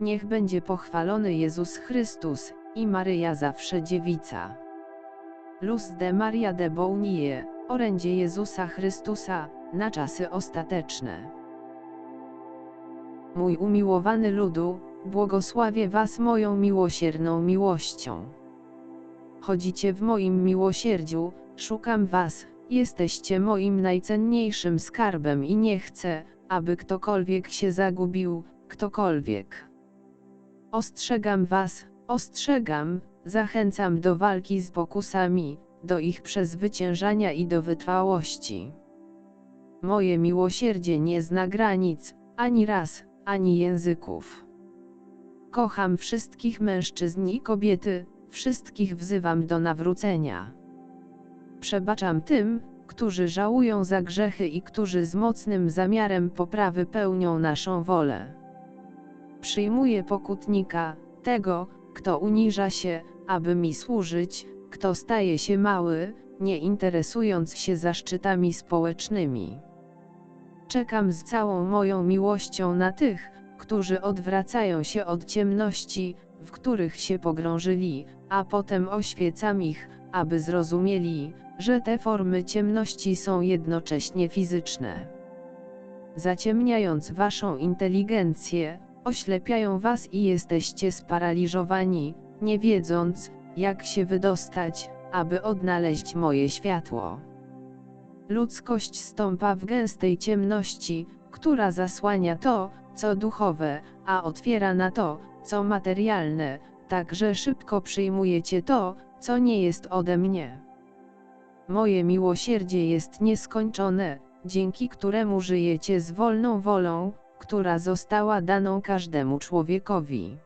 Niech będzie pochwalony Jezus Chrystus, i Maryja zawsze dziewica. Luz de Maria de Bounie, orędzie Jezusa Chrystusa, na czasy ostateczne. Mój umiłowany ludu, błogosławię was moją miłosierną miłością. Chodzicie w moim miłosierdziu, szukam was, jesteście moim najcenniejszym skarbem i nie chcę, aby ktokolwiek się zagubił, ktokolwiek. Ostrzegam was, ostrzegam, zachęcam do walki z pokusami, do ich przezwyciężania i do wytrwałości. Moje miłosierdzie nie zna granic, ani ras, ani języków. Kocham wszystkich mężczyzn i kobiety, wszystkich wzywam do nawrócenia. Przebaczam tym, którzy żałują za grzechy i którzy z mocnym zamiarem poprawy pełnią naszą wolę. Przyjmuję pokutnika, tego, kto uniża się, aby mi służyć, kto staje się mały, nie interesując się zaszczytami społecznymi. Czekam z całą moją miłością na tych, którzy odwracają się od ciemności, w których się pogrążyli, a potem oświecam ich, aby zrozumieli, że te formy ciemności są jednocześnie fizyczne. Zaciemniając waszą inteligencję, oślepiają was i jesteście sparaliżowani, nie wiedząc, jak się wydostać, aby odnaleźć moje światło. Ludzkość stąpa w gęstej ciemności, która zasłania to, co duchowe, a otwiera na to, co materialne, tak że szybko przyjmujecie to, co nie jest ode mnie. Moje miłosierdzie jest nieskończone, dzięki któremu żyjecie z wolną wolą, która została daną każdemu człowiekowi.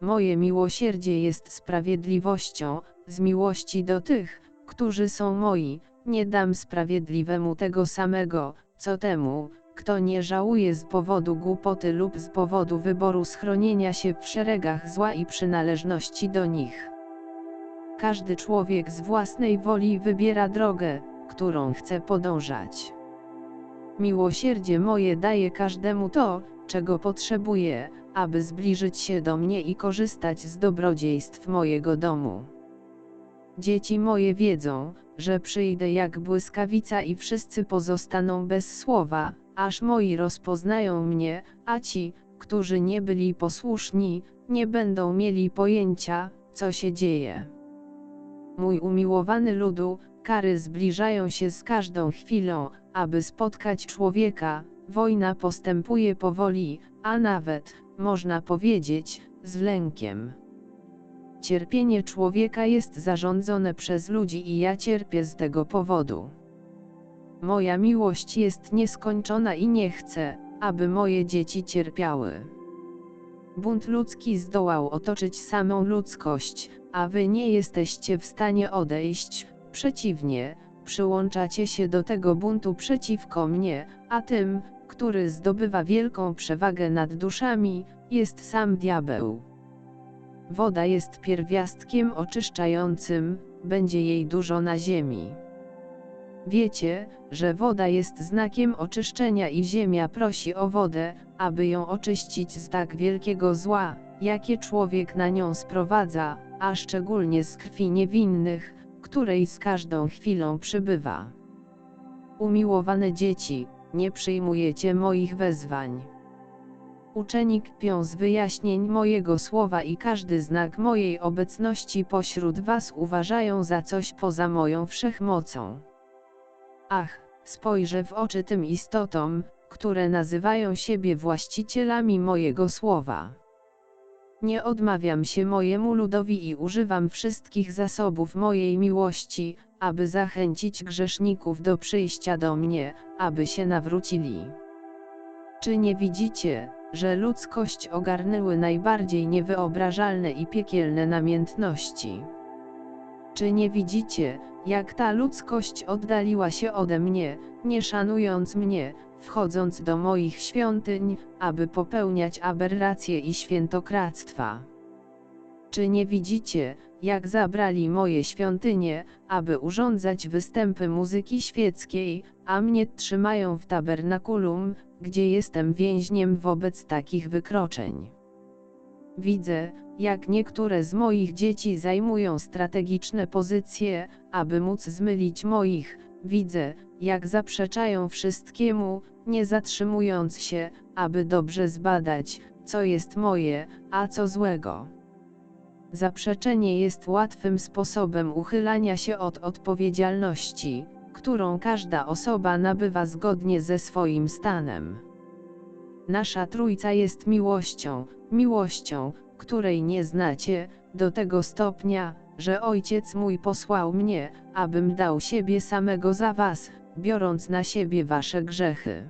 Moje miłosierdzie jest sprawiedliwością, z miłości do tych, którzy są moi, nie dam sprawiedliwemu tego samego, co temu, kto nie żałuje z powodu głupoty lub z powodu wyboru schronienia się w szeregach zła i przynależności do nich. Każdy człowiek z własnej woli wybiera drogę, którą chce podążać. Miłosierdzie moje daje każdemu to, czego potrzebuje, aby zbliżyć się do mnie i korzystać z dobrodziejstw mojego domu. Dzieci moje wiedzą, że przyjdę jak błyskawica i wszyscy pozostaną bez słowa, aż moi rozpoznają mnie, a ci, którzy nie byli posłuszni, nie będą mieli pojęcia, co się dzieje. Mój umiłowany ludu, kary zbliżają się z każdą chwilą, aby spotkać człowieka, wojna postępuje powoli, a nawet, można powiedzieć, z lękiem. Cierpienie człowieka jest zarządzone przez ludzi i ja cierpię z tego powodu. Moja miłość jest nieskończona i nie chcę, aby moje dzieci cierpiały. Bunt ludzki zdołał otoczyć samą ludzkość, a wy nie jesteście w stanie odejść, przeciwnie, przyłączacie się do tego buntu przeciwko mnie, a tym, który zdobywa wielką przewagę nad duszami, jest sam diabeł. Woda jest pierwiastkiem oczyszczającym, będzie jej dużo na ziemi. Wiecie, że woda jest znakiem oczyszczenia i ziemia prosi o wodę, aby ją oczyścić z tak wielkiego zła, jakie człowiek na nią sprowadza, a szczególnie z krwi niewinnych, której z każdą chwilą przybywa. Umiłowane dzieci, nie przyjmujecie moich wezwań. Uczennik pią z wyjaśnień mojego słowa i każdy znak mojej obecności pośród was uważają za coś poza moją wszechmocą. Ach, spojrzę w oczy tym istotom, które nazywają siebie właścicielami mojego słowa. Nie odmawiam się mojemu ludowi i używam wszystkich zasobów mojej miłości, aby zachęcić grzeszników do przyjścia do mnie, aby się nawrócili. Czy nie widzicie, że ludzkość ogarnęły najbardziej niewyobrażalne i piekielne namiętności? Czy nie widzicie, jak ta ludzkość oddaliła się ode mnie, nie szanując mnie, wchodząc do moich świątyń, aby popełniać aberracje i świętokradztwa? Czy nie widzicie, jak zabrali moje świątynie, aby urządzać występy muzyki świeckiej, a mnie trzymają w tabernakulum, gdzie jestem więźniem wobec takich wykroczeń? widzę, jak niektóre z moich dzieci zajmują strategiczne pozycje, aby móc zmylić moich, widzę, jak zaprzeczają wszystkiemu, nie zatrzymując się, aby dobrze zbadać, co jest moje, a co złego. Zaprzeczenie jest łatwym sposobem uchylania się od odpowiedzialności, którą każda osoba nabywa zgodnie ze swoim stanem. Nasza Trójca jest miłością, miłością, której nie znacie, do tego stopnia, że Ojciec mój posłał mnie, abym dał siebie samego za was, biorąc na siebie wasze grzechy.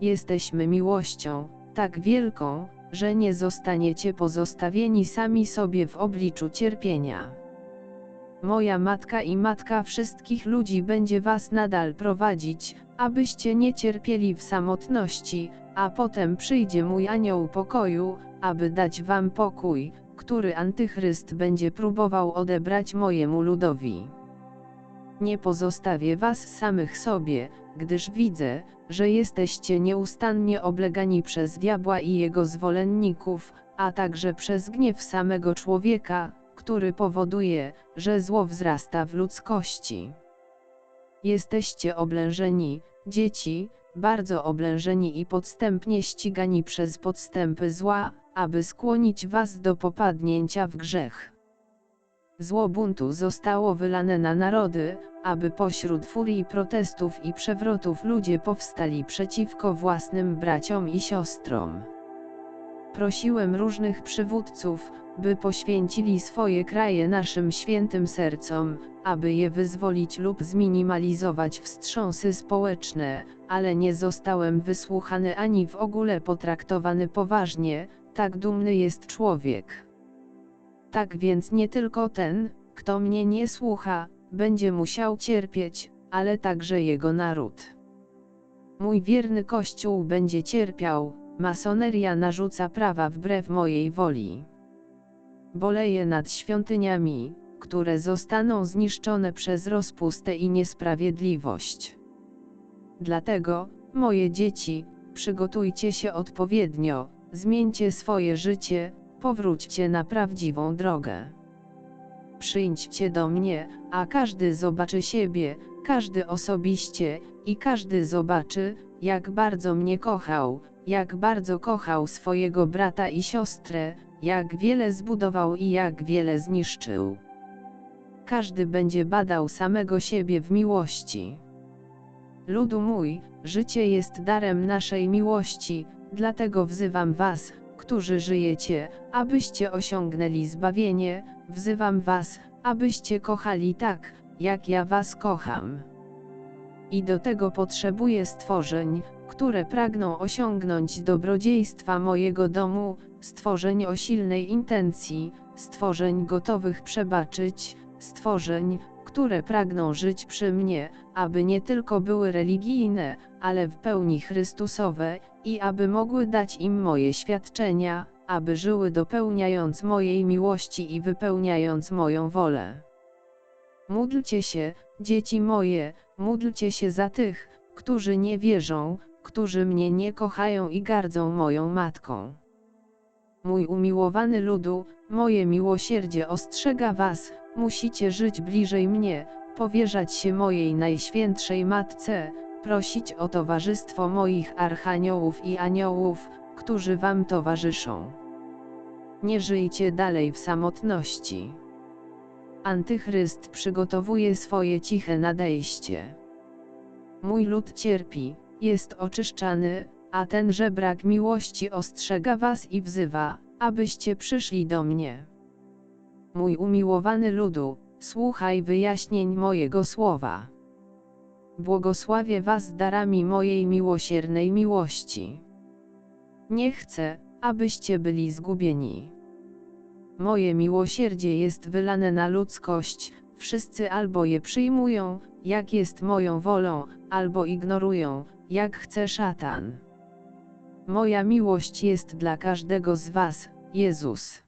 Jesteśmy miłością, tak wielką, że nie zostaniecie pozostawieni sami sobie w obliczu cierpienia. Moja matka i matka wszystkich ludzi będzie was nadal prowadzić, abyście nie cierpieli w samotności, a potem przyjdzie mój anioł pokoju, aby dać wam pokój, który antychryst będzie próbował odebrać mojemu ludowi. Nie pozostawię was samych sobie, gdyż widzę, że jesteście nieustannie oblegani przez diabła i jego zwolenników, a także przez gniew samego człowieka, który powoduje, że zło wzrasta w ludzkości. Jesteście oblężeni, dzieci, bardzo oblężeni i podstępnie ścigani przez podstępy zła, aby skłonić was do popadnięcia w grzech. Zło buntu zostało wylane na narody, aby pośród furii protestów i przewrotów ludzie powstali przeciwko własnym braciom i siostrom. Prosiłem różnych przywódców, by poświęcili swoje kraje naszym świętym sercom, aby je wyzwolić lub zminimalizować wstrząsy społeczne, ale nie zostałem wysłuchany ani w ogóle potraktowany poważnie, tak dumny jest człowiek. Tak więc nie tylko ten, kto mnie nie słucha, będzie musiał cierpieć, ale także jego naród. Mój wierny Kościół będzie cierpiał, masoneria narzuca prawa wbrew mojej woli. Boleję nad świątyniami, które zostaną zniszczone przez rozpustę i niesprawiedliwość. Dlatego, moje dzieci, przygotujcie się odpowiednio, zmieńcie swoje życie, powróćcie na prawdziwą drogę. Przyjdźcie do mnie, a każdy zobaczy siebie, każdy osobiście, i każdy zobaczy, jak bardzo mnie kochał, jak bardzo kochał swojego brata i siostrę, jak wiele zbudował i jak wiele zniszczył. Każdy będzie badał samego siebie w miłości. Ludu mój, życie jest darem naszej miłości, dlatego wzywam was, którzy żyjecie, abyście osiągnęli zbawienie, wzywam was, abyście kochali tak, jak ja was kocham. I do tego potrzebuję stworzeń, które pragną osiągnąć dobrodziejstwa mojego domu, stworzeń o silnej intencji, stworzeń gotowych przebaczyć, stworzeń, które pragną żyć przy mnie, aby nie tylko były religijne, ale w pełni Chrystusowe, i aby mogły dać im moje świadczenia, aby żyły dopełniając mojej miłości i wypełniając moją wolę. Módlcie się, dzieci moje, módlcie się za tych, którzy nie wierzą, którzy mnie nie kochają i gardzą moją matką. Mój umiłowany ludu, moje miłosierdzie ostrzega was, musicie żyć bliżej mnie, powierzać się mojej najświętszej matce, prosić o towarzystwo moich archaniołów i aniołów, którzy wam towarzyszą. Nie żyjcie dalej w samotności. Antychryst przygotowuje swoje ciche nadejście. Mój lud cierpi, jest oczyszczany, a ten żebrak miłości ostrzega was i wzywa, abyście przyszli do mnie. Mój umiłowany ludu, słuchaj wyjaśnień mojego słowa. Błogosławię was darami mojej miłosiernej miłości. Nie chcę, abyście byli zgubieni. Moje miłosierdzie jest wylane na ludzkość, wszyscy albo je przyjmują, jak jest moją wolą, albo ignorują, jak chce szatan. Moja miłość jest dla każdego z was, Jezus.